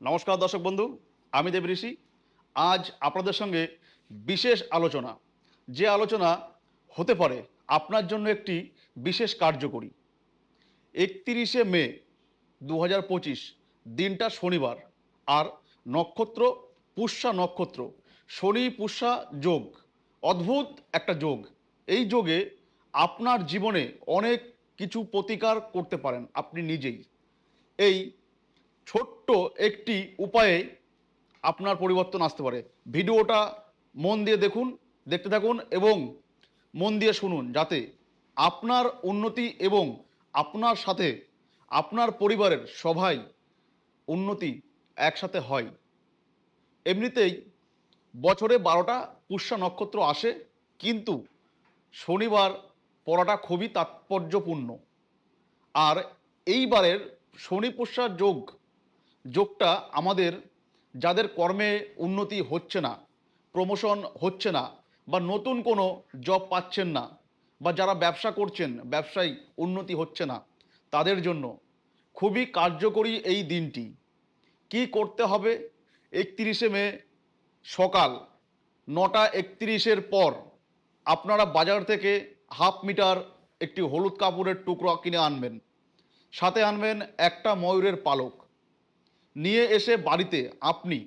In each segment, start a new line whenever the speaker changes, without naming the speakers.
নমস্কার দর্শক বন্ধু, আমি দেব ঋষি। আজ আপনাদের সঙ্গে বিশেষ আলোচনা, যে আলোচনা হতে পারে আপনার জন্য একটি বিশেষ কার্যকরী। একত্রিশে মে দু হাজার পঁচিশ, দিনটা শনিবার, আর নক্ষত্র পুষ্যা নক্ষত্র, শনি পুষ্যা যোগ, অদ্ভুত একটা যোগ। এই যোগে আপনার জীবনে অনেক কিছু প্রতিকার করতে পারেন আপনি নিজেই। এই ছোট্ট একটি উপায়ে আপনার পরিবর্তন আসতে পারে। ভিডিওটা মন দিয়ে দেখুন, দেখতে থাকুন এবং মন দিয়ে শুনুন যাতে আপনার উন্নতি এবং আপনার সাথে আপনার পরিবারের সবাই উন্নতি একসাথে হয়। এমনিতেই বছরে বারোটা পুষ্যা নক্ষত্র আসে, কিন্তু শনিবার পড়াটা খুবই তাৎপর্যপূর্ণ। আর এইবারের শনি পুষ্যা যোগ যোগটা আমাদের যাদের কর্মে উন্নতি হচ্ছে না প্রমোশন হচ্ছে না, বা নতুন কোনো জব পাচ্ছেন না, বা যারা ব্যবসা করছেন, ব্যবসায় উন্নতি হচ্ছে না, তাদের জন্য খুবই কার্যকরী এই দিনটি। কি করতে হবে? একত্রিশে মে সকাল নটা একত্রিশের পর আপনারা বাজার থেকে হাফ মিটার একটি হলুদ কাপড়ের টুকরো কিনে আনবেন। সাথে আনবেন একটা ময়ূরের পালক। নিয়ে এসে বাড়িতে আপনি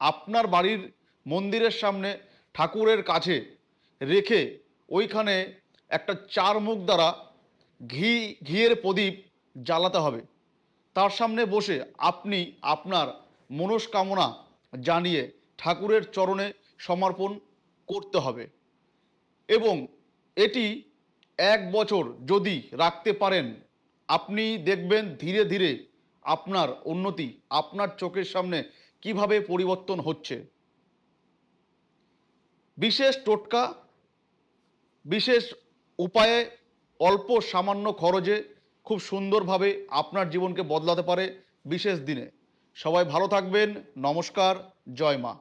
আপনার বাড়ির মন্দিরের সামনে ঠাকুরের কাছে রেখে ওইখানে একটা চার মুখ দ্বারা ঘি, ঘিয়ের প্রদীপ জ্বালাতে হবে। তার সামনে বসে আপনি আপনার মনস্কামনা জানিয়ে ঠাকুরের চরণে সমর্পণ করতে হবে এবং এটি এক বছর যদি রাখতে পারেন, আপনি দেখবেন ধীরে ধীরে আপনার উন্নতি আপনার চোখের সামনে কীভাবে পরিবর্তন হচ্ছে? বিশেষ টোটকা, বিশেষ উপায়ে অল্প সামান্য খরচে খুব সুন্দরভাবে আপনার জীবনকে বদলাতে পারে বিশেষ দিনে। সবাই ভালো থাকবেন, নমস্কার, জয় মা।